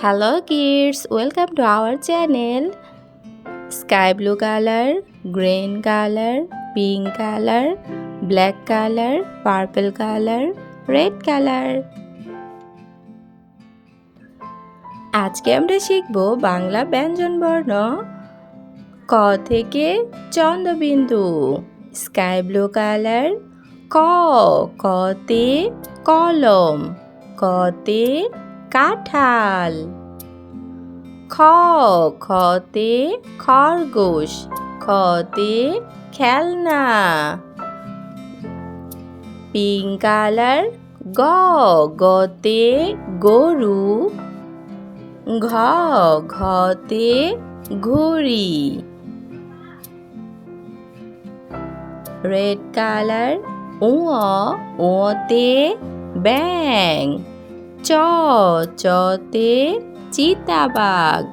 Hello kids welcome to our channel sky blue colour green colour pink colour black colour purple colour red colour আজকে আমরা শিখব বাংলা ব্যঞ্জন বর্ণ। ক থেকে চন্দ্রবিন্দু। স্কাই ব্লু কালার ক কতে কলম কতে কাঁঠাল। খ, খতে খরগোশ, খতে খেলনা। পিঙ্ক কালার, গ, গতে গরু। ঘ, ঘতে ঘুড়ি। রেড কালার উঁ উঁতে ব্যাং চ চতে চিতাবাঘ।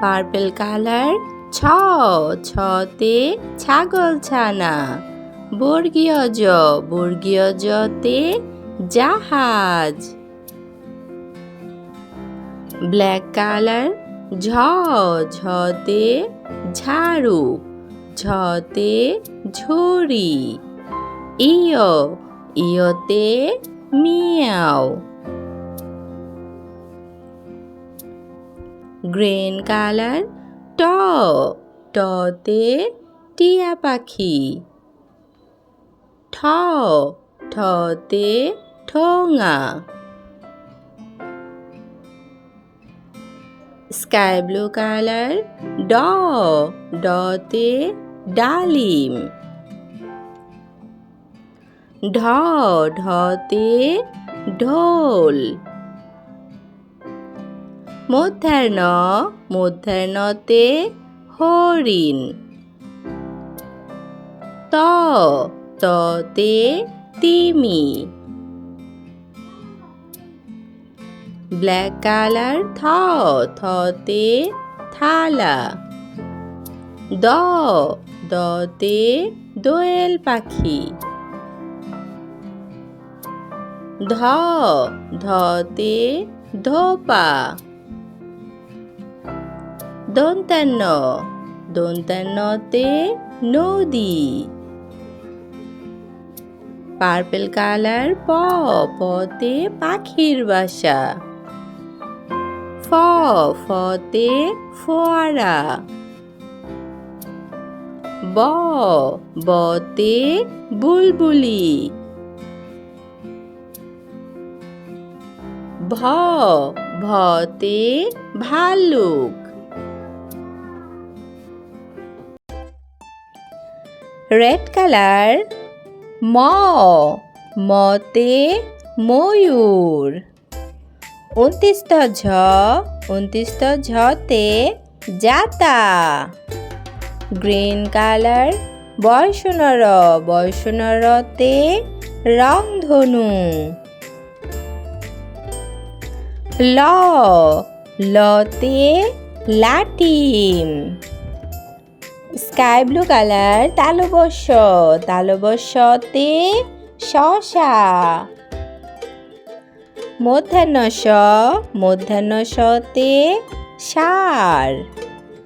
পার্পল কালার, ছ ছতে ছাগল ছানা। বর্গীয় জ, বর্গীয় জতে জাহাজ। ব্ল্যাক কালার, ঝ ঝতে ঝাড়ু ঝতে ঝুড়ি। ইয় ইয়তে মিয়াও গ্রিন কালার ট টতে টিয়া পাখি ঠ ঠতে ঠোঙা স্কাই ব্লু কালার ড ডতে ডালিম ঢ, ঢতে ঢোল। মধ্যাহ্ন, মধ্যাহ্নতে হরিণ। ত, ততে তিমি। ব্ল্যাক কালার থ, থতে থালা। দ, দতে দোয়েল পাখি। ধ, ধতে ধোপা। দন্তান্ন, দন্তান্নতে নদী। পার্পেল কালার প, পতে পাখির বাসা। ফ, ফতে ফোয়ারা। ব, বতে বুলবুলি। ভ ভতে ভালুক রেড কালার, ম, মতে ময়ূর। উনত্রিশত ঝ, উনত্রিশত ঝতে জাতা গ্রিন কালার বয়সনর বয়সনরতে রংধনু। ল, লতে লাটিম স্কাই ব্লু কালার তালবস্য তালবস্যতে শশা মধ্যাহ্ন স মধ্যাহ্ন সতে সার।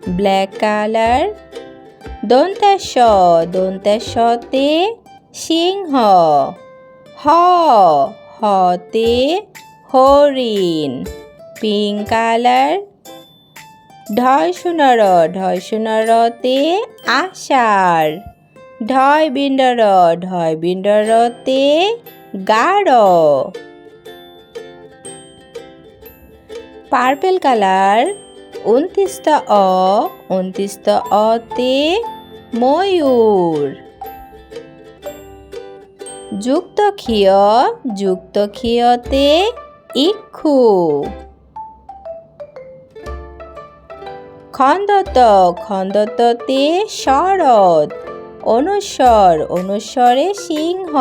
ব্ল্যাক কালার দন্তাস দন্তাসতে সিংহ। হ, হতে হরিণ। Pink colour. ঢয় সোনার, ঢয় সোনারতে আষাঢ়। ঢয় বিন্ডর, ঢয় বিন্ডরতে গাঢ়। Purple colour. উনত্রিশত অ উনত্রিশত অতে ময়ূর। যুক্ত ক্ষীয়, যুক্ত ক্ষীয়তে ইক্ষু। খন্দত খন্দততে শরৎ অনুস্বর অনুস্বরে সিংহ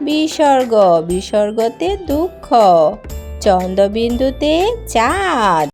বিসর্গ বিসর্গতে দুঃখ চন্দ্রবিন্দুতে চাঁদ।